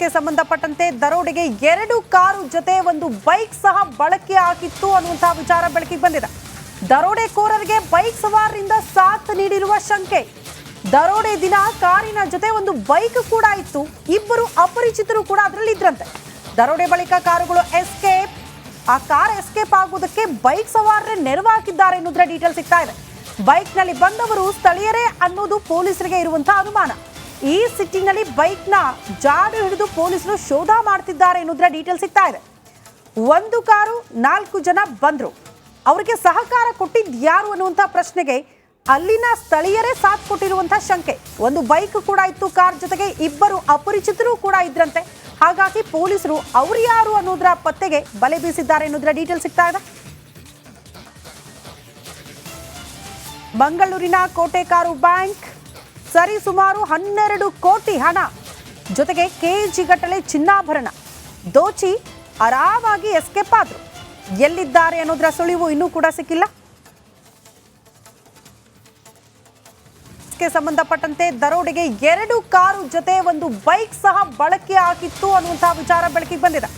ಗೆ ಸಂಬಂಧಪಟ್ಟಂತೆ ದರೋಡೆಗೆ ಎರಡು ಕಾರು ಜೊತೆ ಒಂದು ಬೈಕ್ ಸಹ ಬಳಕೆ ಆಗಿತ್ತು ಅನ್ನುವಂತಹ ವಿಚಾರ ಬೆಳಕಿಗೆ ಬಂದಿದೆ. ದರೋಡೆಕೋರರಿಗೆ ಬೈಕ್ ಸವಾರರಿಂದ ಸಾಥ್ ನೀಡಿರುವ ಶಂಕೆ. ದರೋಡೆ ದಿನ ಕಾರಿನ ಜೊತೆ ಒಂದು ಬೈಕ್ ಕೂಡ ಇತ್ತು. ಇಬ್ಬರು ಅಪರಿಚಿತರು ಕೂಡ ಅದರಲ್ಲಿ ಇದ್ರಂತೆ. ದರೋಡೆ ಬಳಿಕ ಕಾರುಗಳು ಎಸ್ಕೇಪ್, ಆ ಕಾರ್ ಎಸ್ಕೇಪ್ ಆಗುವುದಕ್ಕೆ ಬೈಕ್ ಸವಾರರೇ ನೆರವಾಗಿದ್ದಾರೆ ಎನ್ನುವುದರ ಡೀಟೇಲ್ ಸಿಗ್ತಾ ಇದೆ. ಬೈಕ್ನಲ್ಲಿ ಬಂದವರು ಸ್ಥಳೀಯರೇ ಅನ್ನೋದು ಪೊಲೀಸರಿಗೆ ಇರುವಂತಹ ಅನುಮಾನ. ಈ ಸಿಟ್ಟಿನಲ್ಲಿ ಬೈಕ್ನ ಜಾಡು ಹಿಡಿದು ಪೊಲೀಸರು ಶೋಧ ಮಾಡ್ತಿದ್ದಾರೆ ಎನ್ನುವುದರ ಡೀಟೇಲ್ ಸಿಗ್ತಾ ಇದೆ. ಒಂದು ಕಾರು, ನಾಲ್ಕು ಜನ ಬಂದರು. ಅವರಿಗೆ ಸಹಕಾರ ಕೊಟ್ಟಿದ್ ಯಾರು ಅನ್ನುವಂಥ ಪ್ರಶ್ನೆಗೆ ಅಲ್ಲಿನ ಸ್ಥಳೀಯರೇ ಸಾಥ್ ಕೊಟ್ಟಿರುವಂತಹ ಶಂಕೆ. ಒಂದು ಬೈಕ್ ಕೂಡ ಇತ್ತು, ಕಾರ್ ಜೊತೆಗೆ ಇಬ್ಬರು ಅಪರಿಚಿತರು ಕೂಡ ಇದ್ರಂತೆ. ಹಾಗಾಗಿ ಪೊಲೀಸರು ಅವ್ರು ಯಾರು ಅನ್ನೋದ್ರ ಪತ್ತೆಗೆ ಬಲೆ ಬೀಸಿದ್ದಾರೆ ಅನ್ನೋದ್ರ ಡೀಟೇಲ್ ಸಿಗ್ತಾ ಇದೆ. ಮಂಗಳೂರಿನ ಕೋಟೆಕಾರು ಬ್ಯಾಂಕ್ ಸರಿ ಸುಮಾರು ಹನ್ನೆರಡು ಕೋಟಿ ಹಣ. ಜೊತೆಗೆ ಕೆಜಿ ಗಟ್ಟಲೆ ಚಿನ್ನಾಭರಣ. ದೋಚಿ ಆರಾಮಾಗಿ ಎಸ್ಕೇಪ್ ಆದ್ರು. ಎಲ್ಲಿದ್ದಾರೆ ಅನ್ನೋದ್ರ ಸುಳಿವು ಇನ್ನೂ ಕೂಡ ಸಿಕ್ಕಿಲ್ಲ. ಸಂಬಂಧಪಟ್ಟಂತೆ ದರೋಡೆಗೆ ಎರಡು ಕಾರು ಜೊತೆ ಒಂದು ಬೈಕ್ ಸಹ ಬಳಕೆ ಆಗಿತ್ತು ಅನ್ನುವಂತಹ ವಿಚಾರ ಬೆಳಕಿಗೆ ಬಂದಿದೆ.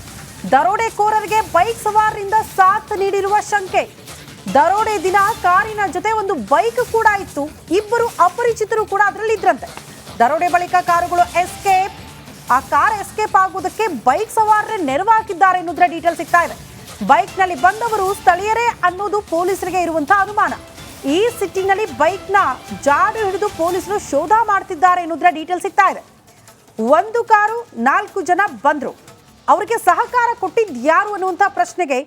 ದರೋಡೆಕೋರರಿಗೆ ಬೈಕ್ ಸವಾರರಿಂದ ಸಾಥ್ ನೀಡಿರುವ ಶಂಕೆ. ದರೋಡೆ ದಿನ ಕಾರಿನ ಜೊತೆ ಒಂದು ಬೈಕ್ ಕೂಡ ಇತ್ತು. ಇಬ್ಬರು ಅಪರಿಚಿತರು ಕೂಡ ಅದರಲ್ಲಿ ಇದ್ರಂತೆ ದರೋಡೆ ಬಳಿಕ ಕಾರುಗಳು ಎಸ್ಕೇಪ್ ಆ ಕಾರ್ ಎಸ್ಕೇಪ್ ಆಗುವುದಕ್ಕೆ ಬೈಕ್ ಸವಾರರೇ ನೆರವಾಗಿದ್ದಾರೆ ಎನ್ನುವುದರ ಡೀಟೇಲ್ ಸಿಗ್ತಾ ಇದೆ. ಬೈಕ್ನಲ್ಲಿ ಬಂದವರು ಸ್ಥಳೀಯರೇ ಅನ್ನೋದು ಪೊಲೀಸರಿಗೆ ಇರುವಂತಹ ಅನುಮಾನ. ಈ ಸಿಟ್ಟಿನಲ್ಲಿ ಬೈಕ್ನ ಜಾಡು ಹಿಡಿದು ಪೊಲೀಸರು ಶೋಧ ಮಾಡ್ತಿದ್ದಾರೆ ಎನ್ನುವುದರ ಡೀಟೇಲ್ ಸಿಗ್ತಾ ಇದೆ. ಒಂದು ಕಾರು ನಾಲ್ಕು ಜನ ಬಂದರು. ಅವರಿಗೆ ಸಹಕಾರ ಕೊಟ್ಟಿದ್ದು ಯಾರು ಅನ್ನುವಂಥ ಪ್ರಶ್ನೆಗೆ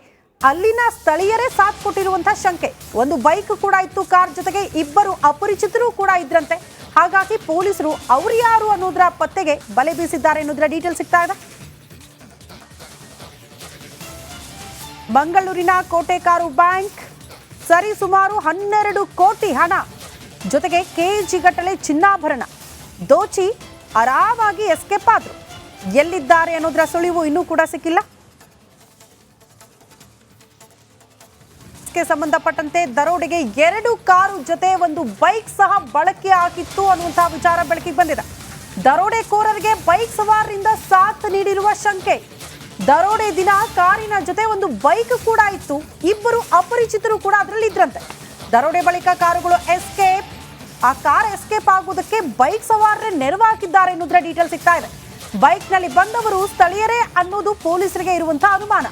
ಅಲ್ಲಿನ ಸ್ಥಳೀಯರೇ ಸಾಥ್ ಕೊಟ್ಟಿರುವಂತಹ ಶಂಕೆ. ಒಂದು ಬೈಕ್ ಕೂಡ ಇತ್ತು, ಕಾರ್ ಜೊತೆಗೆ ಇಬ್ಬರು ಅಪರಿಚಿತರು ಕೂಡ ಇದ್ರಂತೆ. ಹಾಗಾಗಿ ಪೊಲೀಸರು ಅವ್ರು ಯಾರು ಅನ್ನೋದ್ರ ಪತ್ತೆಗೆ ಬಲೆ ಬೀಸಿದ್ದಾರೆ ಅನ್ನೋದ್ರ ಡೀಟೇಲ್ ಸಿಗ್ತಾ ಇದೆ. ಮಂಗಳೂರಿನ ಕೋಟೆಕಾರು ಬ್ಯಾಂಕ್ ಸರಿ ಸುಮಾರು ಹನ್ನೆರಡು ಕೋಟಿ ಹಣ ಜೊತೆಗೆ ಕೆಜಿ ಗಟ್ಟಲೆ ಚಿನ್ನಾಭರಣ. ದೋಚಿ ಆರಾಮಾಗಿ ಎಸ್ಕೇಪ್ ಆದ್ರು. ಎಲ್ಲಿದ್ದಾರೆ ಅನ್ನೋದ್ರ ಸುಳಿವು ಇನ್ನೂ ಕೂಡ ಸಿಕ್ಕಿಲ್ಲ. ಗೆ ಸಂಬಂಧಪಟ್ಟಂತೆ ದರೋಡೆಗೆ ಎರಡು ಕಾರು ಜೊತೆ ಒಂದು ಬೈಕ್ ಸಹ ಬಳಕೆ ಆಗಿತ್ತು ಅನ್ನುವಂತಹ ವಿಚಾರ ಬೆಳಕಿಗೆ ಬಂದಿದೆ. ದರೋಡೆಕೋರರಿಗೆ ಬೈಕ್ ಸವಾರರಿಂದ ಸಾಥ್ ನೀಡಿರುವ ಶಂಕೆ. ದರೋಡೆ ದಿನ ಕಾರಿನ ಜೊತೆ ಒಂದು ಬೈಕ್ ಕೂಡ ಇತ್ತು. ಇಬ್ಬರು ಅಪರಿಚಿತರು ಕೂಡ ಅದರಲ್ಲಿ ಇದ್ರಂತೆ. ದರೋಡೆ ಬಳಿಕ ಕಾರುಗಳು ಎಸ್ಕೇಪ್, ಆ ಕಾರ್ ಎಸ್ಕೇಪ್ ಆಗುವುದಕ್ಕೆ ಬೈಕ್ ಸವಾರರೇ ನೆರವಾಗಿದ್ದಾರೆ ಎನ್ನುವುದರ ಡೀಟೇಲ್ ಸಿಗ್ತಾ ಇದೆ. ಬೈಕ್ನಲ್ಲಿ ಬಂದವರು ಸ್ಥಳೀಯರೇ ಅನ್ನೋದು ಪೊಲೀಸರಿಗೆ ಇರುವಂತಹ ಅನುಮಾನ.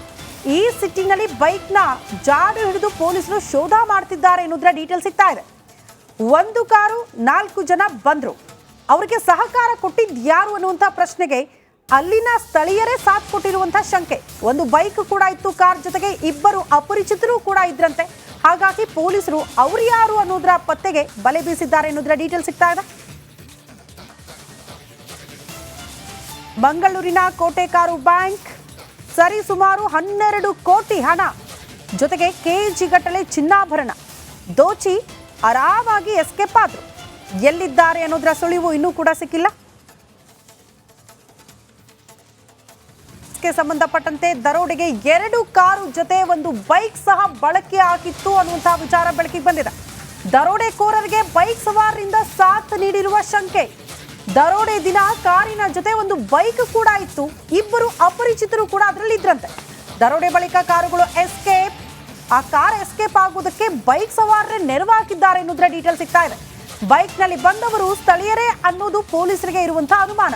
ಈ ಸಿಟ್ಟಿನಲ್ಲಿ ಬೈಕ್ನ ಜಾಡು ಹಿಡಿದು ಪೊಲೀಸರು ಶೋಧ ಮಾಡ್ತಿದ್ದಾರೆ ಎನ್ನುವುದರ ಡೀಟೇಲ್ ಸಿಗ್ತಾ ಇದೆ. ಒಂದು ಕಾರು, ನಾಲ್ಕು ಜನ ಬಂದರು. ಅವರಿಗೆ ಸಹಕಾರ ಕೊಟ್ಟಿದ್ ಯಾರು ಅನ್ನುವಂಥ ಪ್ರಶ್ನೆಗೆ ಅಲ್ಲಿನ ಸ್ಥಳೀಯರೇ ಸಾಥ್ ಕೊಟ್ಟಿರುವಂತಹ ಶಂಕೆ. ಒಂದು ಬೈಕ್ ಕೂಡ ಇತ್ತು, ಕಾರ್ ಜೊತೆಗೆ ಇಬ್ಬರು ಅಪರಿಚಿತರು ಕೂಡ ಇದ್ರಂತೆ. ಹಾಗಾಗಿ ಪೊಲೀಸರು ಅವ್ರು ಯಾರು ಅನ್ನೋದ್ರ ಪತ್ತೆಗೆ ಬಲೆ ಬೀಸಿದ್ದಾರೆ ಅನ್ನೋದ್ರ ಡೀಟೇಲ್ ಸಿಗ್ತಾ ಇದೆ. ಮಂಗಳೂರಿನ ಕೋಟೆಕಾರು ಬ್ಯಾಂಕ್ ಸರಿ ಸುಮಾರು ಹನ್ನೆರಡು ಕೋಟಿ ಹಣ. ಜೊತೆಗೆ ಕೆಜಿ ಗಟ್ಟಲೆ ಚಿನ್ನಾಭರಣ. ದೋಚಿ ಆರಾಮಾಗಿ ಎಸ್ಕೇಪ್ ಆದ್ರು. ಎಲ್ಲಿದ್ದಾರೆ ಅನ್ನೋದ್ರ ಸುಳಿವು ಇನ್ನೂ ಕೂಡ ಸಿಕ್ಕಿಲ್ಲ. ಸಂಬಂಧಪಟ್ಟಂತೆ ದರೋಡೆಗೆ ಎರಡು ಕಾರು ಜೊತೆ ಒಂದು ಬೈಕ್ ಸಹ ಬಳಕೆ ಆಗಿತ್ತು ಅನ್ನುವಂತಹ ವಿಚಾರ ಬೆಳಕಿಗೆ ಬಂದಿದೆ. ದರೋಡೆಕೋರರಿಗೆ ಬೈಕ್ ಸವಾರರಿಂದ ಸಾಥ್ ನೀಡಿರುವ ಶಂಕೆ. ದರೋಡೆ ದಿನ ಕಾರಿನ ಜೊತೆ ಒಂದು ಬೈಕ್ ಕೂಡ ಇತ್ತು. ಇಬ್ಬರು ಅಪರಿಚಿತರು ಕೂಡ ಅದರಲ್ಲಿ ಇದ್ರಂತೆ ದರೋಡೆ ಬಳಿಕ ಕಾರುಗಳು ಎಸ್ಕೇಪ್ ಆ ಕಾರ್ ಎಸ್ಕೇಪ್ ಆಗುವುದಕ್ಕೆ ಬೈಕ್ ಸವಾರರೇ ನೆರವಾಗಿದ್ದಾರೆ ಎನ್ನುವುದರ ಡೀಟೇಲ್ ಸಿಗ್ತಾ ಇದೆ. ಬೈಕ್ನಲ್ಲಿ ಬಂದವರು ಸ್ಥಳೀಯರೇ ಅನ್ನೋದು ಪೊಲೀಸರಿಗೆ ಇರುವಂತಹ ಅನುಮಾನ.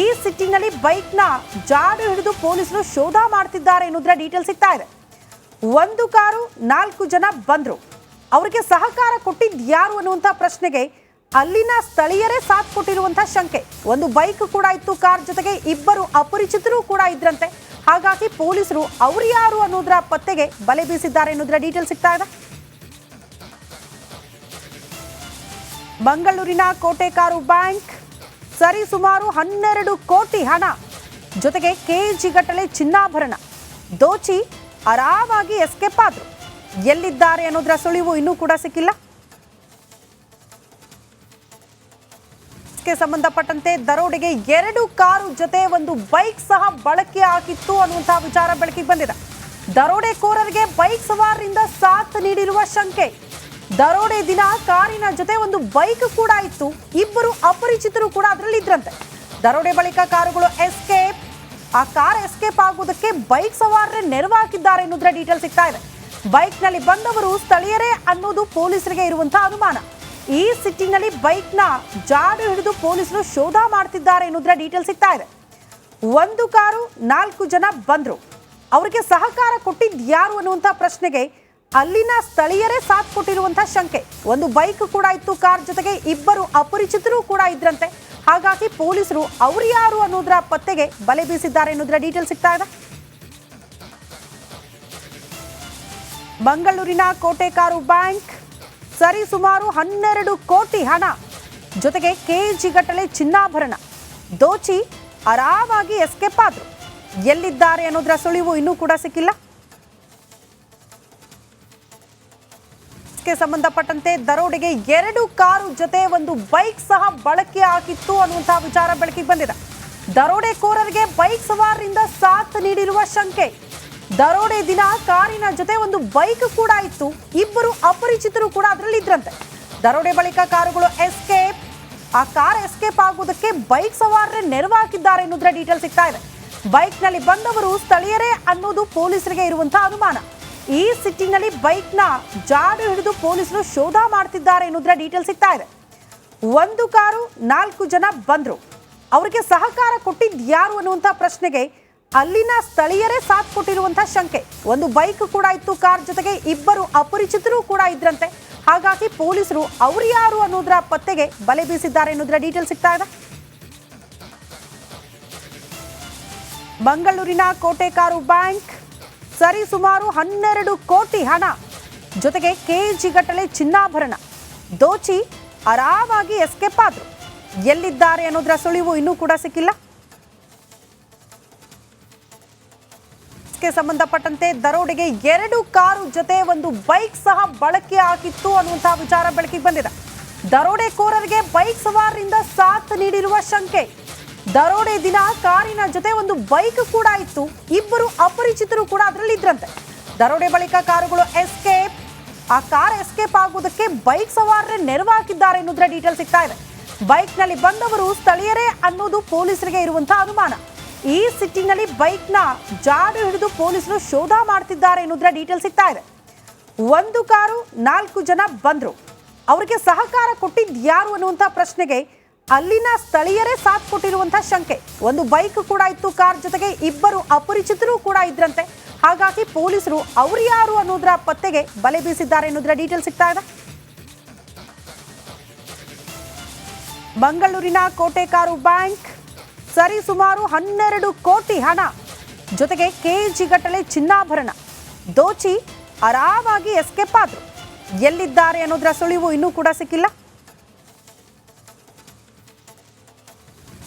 ಈ ಸಿಟ್ಟಿನಲ್ಲಿ ಬೈಕ್ನ ಜಾಡು ಹಿಡಿದು ಪೊಲೀಸರು ಶೋಧ ಮಾಡ್ತಿದ್ದಾರೆ ಎನ್ನುವುದರ ಡೀಟೇಲ್ ಸಿಗ್ತಾ ಇದೆ. ಒಂದು ಕಾರು ನಾಲ್ಕು ಜನ ಬಂದರು. ಅವರಿಗೆ ಸಹಕಾರ ಕೊಟ್ಟಿದ್ದು ಯಾರು ಅನ್ನುವಂಥ ಪ್ರಶ್ನೆಗೆ ಅಲ್ಲಿನ ಸ್ಥಳೀಯರೇ ಸಾಥ್ ಕೊಟ್ಟಿರುವಂತಹ ಶಂಕೆ. ಒಂದು ಬೈಕ್ ಕೂಡ ಇತ್ತು, ಕಾರ್ ಜೊತೆಗೆ ಇಬ್ಬರು ಅಪರಿಚಿತರು ಕೂಡ ಇದ್ರಂತೆ. ಹಾಗಾಗಿ ಪೊಲೀಸರು ಅವ್ರು ಯಾರು ಅನ್ನೋದ್ರ ಪತ್ತೆಗೆ ಬಲೆ ಬೀಸಿದ್ದಾರೆ ಅನ್ನೋದ್ರ ಡೀಟೇಲ್ ಸಿಗ್ತಾ ಇದೆ. ಮಂಗಳೂರಿನ ಕೋಟೆಕಾರು ಬ್ಯಾಂಕ್ ಸರಿ ಸುಮಾರು ಹನ್ನೆರಡು ಕೋಟಿ ಹಣ ಜೊತೆಗೆ ಕೆಜಿ ಗಟ್ಟಲೆ ಚಿನ್ನಾಭರಣ. ದೋಚಿ ಆರಾಮಾಗಿ ಎಸ್ಕೇಪ್ ಆದ್ರು. ಎಲ್ಲಿದ್ದಾರೆ ಅನ್ನೋದ್ರ ಸುಳಿವು ಇನ್ನೂ ಕೂಡ ಸಿಕ್ಕಿಲ್ಲ. ಗೆ ಸಂಬಂಧಪಟ್ಟಂತೆ ದರೋಡೆಗೆ ಎರಡು ಕಾರು ಜೊತೆ ಒಂದು ಬೈಕ್ ಸಹ ಬಳಕೆ ಆಗಿತ್ತು ಅನ್ನುವಂತಹ ವಿಚಾರ ಬೆಳಕಿಗೆ ಬಂದಿದೆ. ದರೋಡೆಕೋರರಿಗೆ ಬೈಕ್ ಸವಾರರಿಂದ ಸಾಥ್ ನೀಡಿರುವ ಶಂಕೆ. ದರೋಡೆ ದಿನ ಕಾರಿನ ಜೊತೆ ಒಂದು ಬೈಕ್ ಕೂಡ ಇತ್ತು. ಇಬ್ಬರು ಅಪರಿಚಿತರು ಕೂಡ ಅದರಲ್ಲಿ ಇದ್ರಂತೆ. ದರೋಡೆ ಬಳಿಕ ಕಾರುಗಳು ಎಸ್ಕೇಪ್, ಆ ಕಾರ್ ಎಸ್ಕೇಪ್ ಆಗುವುದಕ್ಕೆ ಬೈಕ್ ಸವಾರರೇ ನೆರವಾಗಿದ್ದಾರೆ ಎನ್ನುವುದರ ಡೀಟೇಲ್ ಸಿಗ್ತಾ ಇದೆ. ಬೈಕ್ನಲ್ಲಿ ಬಂದವರು ಸ್ಥಳೀಯರೇ ಅನ್ನೋದು ಪೊಲೀಸರಿಗೆ ಇರುವಂತಹ ಅನುಮಾನ. ಈ ಸಿಟ್ಟಿನಲ್ಲಿ ಬೈಕ್ನ ಜಾಡು ಹಿಡಿದು ಪೊಲೀಸರು ಶೋಧ ಮಾಡ್ತಿದ್ದಾರೆ ಎನ್ನುವುದರ ಡೀಟೇಲ್ ಸಿಗ್ತಾ ಇದೆ. ಒಂದು ಕಾರು, ನಾಲ್ಕು ಜನ ಬಂದರು. ಅವರಿಗೆ ಸಹಕಾರ ಕೊಟ್ಟಿದ್ ಯಾರು ಅನ್ನುವಂಥ ಪ್ರಶ್ನೆಗೆ ಅಲ್ಲಿನ ಸ್ಥಳೀಯರೇ ಸಾಥ್ ಕೊಟ್ಟಿರುವಂತಹ ಶಂಕೆ. ಒಂದು ಬೈಕ್ ಕೂಡ ಇತ್ತು, ಕಾರ್ ಜೊತೆಗೆ ಇಬ್ಬರು ಅಪರಿಚಿತರು ಕೂಡ ಇದ್ರಂತೆ. ಹಾಗಾಗಿ ಪೊಲೀಸರು ಅವ್ರು ಯಾರು ಅನ್ನೋದ್ರ ಪತ್ತೆಗೆ ಬಲೆ ಬೀಸಿದ್ದಾರೆ ಅನ್ನೋದ್ರ ಡೀಟೇಲ್ ಸಿಗ್ತಾ ಇದೆ. ಮಂಗಳೂರಿನ ಕೋಟೆಕಾರು ಬ್ಯಾಂಕ್ ಸರಿ ಸುಮಾರು ಹನ್ನೆರಡು ಕೋಟಿ ಹಣ. ಜೊತೆಗೆ ಕೆಜಿ ಗಟ್ಟಲೆ ಚಿನ್ನಾಭರಣ. ದೋಚಿ ಆರಾಮಾಗಿ ಎಸ್ಕೇಪ್ ಆದ್ರು. ಎಲ್ಲಿದ್ದಾರೆ ಅನ್ನೋದ್ರ ಸುಳಿವು ಇನ್ನೂ ಕೂಡ ಸಿಕ್ಕಿಲ್ಲ. ಸಂಬಂಧಪಟ್ಟಂತೆ ದರೋಡೆಗೆ ಎರಡು ಕಾರು ಜೊತೆ ಒಂದು ಬೈಕ್ ಸಹ ಬಳಕೆ ಆಗಿತ್ತು ಅನ್ನುವಂತಹ ವಿಚಾರ ಬೆಳಕಿಗೆ ಬಂದಿದೆ. ದರೋಡೆಕೋರರಿಗೆ ಬೈಕ್ ಸವಾರರಿಂದ ಸಾಥ್ ನೀಡಿರುವ ಶಂಕೆ. ದರೋಡೆ ದಿನ ಕಾರಿನ ಜೊತೆ ಒಂದು ಬೈಕ್ ಕೂಡ ಇತ್ತು. ಇಬ್ಬರು ಅಪರಿಚಿತರು ಕೂಡ ಅದರಲ್ಲಿ ಇದ್ರಂತೆ ದರೋಡೆ ಬಳಿಕ ಕಾರುಗಳು ಎಸ್ಕೇಪ್ ಆ ಕಾರ್ ಎಸ್ಕೇಪ್ ಆಗುವುದಕ್ಕೆ ಬೈಕ್ ಸವಾರರೇ ನೆರವಾಗಿದ್ದಾರೆ ಎನ್ನುವುದರ ಡೀಟೇಲ್ ಸಿಗ್ತಾ ಇದೆ. ಬೈಕ್ನಲ್ಲಿ ಬಂದವರು ಸ್ಥಳೀಯರೇ ಅನ್ನೋದು ಪೊಲೀಸರಿಗೆ ಇರುವಂತಹ ಅನುಮಾನ. ಈ ಸಿಟ್ಟಿನಲ್ಲಿ ಬೈಕ್ನ ಜಾಡು ಹಿಡಿದು ಪೊಲೀಸರು ಶೋಧ ಮಾಡ್ತಿದ್ದಾರೆ ಎನ್ನುವುದರ ಡೀಟೇಲ್ ಸಿಗ್ತಾ ಇದೆ. ಒಂದು ಕಾರು ನಾಲ್ಕು ಜನ ಬಂದರು. ಅವರಿಗೆ ಸಹಕಾರ ಕೊಟ್ಟಿದ್ದು ಯಾರು ಅನ್ನುವಂಥ ಪ್ರಶ್ನೆಗೆ ಅಲ್ಲಿನ ಸ್ಥಳೀಯರೇ ಸಾಥ್ ಕೊಟ್ಟಿರುವಂತಹ ಶಂಕೆ. ಒಂದು ಬೈಕ್ ಕೂಡ ಇತ್ತು, ಕಾರ್ ಜೊತೆಗೆ ಇಬ್ಬರು ಅಪರಿಚಿತರು ಕೂಡ ಇದ್ರಂತೆ. ಹಾಗಾಗಿ ಪೊಲೀಸರು ಅವ್ರು ಯಾರು ಅನ್ನೋದ್ರ ಪತ್ತೆಗೆ ಬಲೆ ಬೀಸಿದ್ದಾರೆ ಅನ್ನೋದ್ರ ಡೀಟೇಲ್ ಸಿಗ್ತಾ ಇದೆ. ಮಂಗಳೂರಿನ ಕೋಟೆಕಾರು ಬ್ಯಾಂಕ್ ಸರಿ ಸುಮಾರು ಹನ್ನೆರಡು ಕೋಟಿ ಹಣ ಜೊತೆಗೆ ಕೆಜಿ ಗಟ್ಟಲೆ ಚಿನ್ನಾಭರಣ. ದೋಚಿ ಆರಾಮಾಗಿ ಎಸ್ಕೇಪ್ ಆದ್ರು. ಎಲ್ಲಿದ್ದಾರೆ ಅನ್ನೋದ್ರ ಸುಳಿವು ಇನ್ನೂ ಕೂಡ ಸಿಕ್ಕಿಲ್ಲ. ಸಂಬಂಧಪಟ್ಟಂತೆ ದರೋಡೆಗೆ ಎರಡು ಕಾರು ಜೊತೆ ಒಂದು ಬೈಕ್ ಸಹ ಬಳಕೆ ಆಗಿತ್ತು ಅನ್ನುವಂತಹ ವಿಚಾರ ಬೆಳಕಿಗೆ ಬಂದಿದೆ. ದರೋಡೆಕೋರರಿಗೆ ಬೈಕ್ ಸವಾರರಿಂದ ಸಾಥ್ ನೀಡಿರುವ ಶಂಕೆ. ದರೋಡೆ ದಿನ ಕಾರಿನ ಜೊತೆ ಒಂದು ಬೈಕ್ ಕೂಡ ಇತ್ತು. ಇಬ್ಬರು ಅಪರಿಚಿತರು ಕೂಡ ಅದರಲ್ಲಿ ಇದ್ರಂತೆ. ದರೋಡೆ ಬಳಿಕ ಕಾರುಗಳು ಎಸ್ಕೇಪ್, ಆ ಕಾರ್ ಎಸ್ಕೇಪ್ ಆಗುವುದಕ್ಕೆ ಬೈಕ್ ಸವಾರರೇ ನೆರವಾಗಿದ್ದಾರೆ ಅನ್ನೋದ್ರ ಡೀಟೇಲ್ ಸಿಗ್ತಾ ಇದೆ. ಬೈಕ್ನಲ್ಲಿ ಬಂದವರು ಸ್ಥಳೀಯರೇ ಅನ್ನೋದು ಪೊಲೀಸರಿಗೆ ಇರುವಂತಹ ಅನುಮಾನ. ಈ ಸಿಟ್ಟಿನಲ್ಲಿ ಬೈಕ್ನ ಜಾಡು ಹಿಡಿದು ಪೊಲೀಸರು ಶೋಧ ಮಾಡ್ತಿದ್ದಾರೆ ಎನ್ನುವುದರ ಡೀಟೇಲ್ ಸಿಗ್ತಾ ಇದೆ. ಒಂದು ಕಾರು, ನಾಲ್ಕು ಜನ ಬಂದರು. ಅವರಿಗೆ ಸಹಕಾರ ಕೊಟ್ಟಿದ್ ಯಾರು ಅನ್ನುವಂಥ ಪ್ರಶ್ನೆಗೆ ಅಲ್ಲಿನ ಸ್ಥಳೀಯರೇ ಸಾಥ್ ಕೊಟ್ಟಿರುವಂತಹ ಶಂಕೆ. ಒಂದು ಬೈಕ್ ಕೂಡ ಇತ್ತು, ಕಾರ್ ಜೊತೆಗೆ ಇಬ್ಬರು ಅಪರಿಚಿತರು ಕೂಡ ಇದ್ರಂತೆ. ಹಾಗಾಗಿ ಪೊಲೀಸರು ಅವ್ರು ಯಾರು ಅನ್ನೋದ್ರ ಪತ್ತೆಗೆ ಬಲೆ ಬೀಸಿದ್ದಾರೆ ಅನ್ನೋದ್ರ ಡೀಟೇಲ್ ಸಿಗ್ತಾ ಇದೆ. ಮಂಗಳೂರಿನ ಕೋಟೆಕಾರು ಬ್ಯಾಂಕ್ ಸರಿ ಸುಮಾರು ಹನ್ನೆರಡು ಕೋಟಿ ಹಣ. ಜೊತೆಗೆ ಕೆಜಿ ಗಟ್ಟಲೆ ಚಿನ್ನಾಭರಣ. ದೋಚಿ ಆರಾಮಾಗಿ ಎಸ್ಕೇಪ್ ಆದ್ರು. ಎಲ್ಲಿದ್ದಾರೆ ಅನ್ನೋದ್ರ ಸುಳಿವು ಇನ್ನೂ ಕೂಡ ಸಿಕ್ಕಿಲ್ಲ.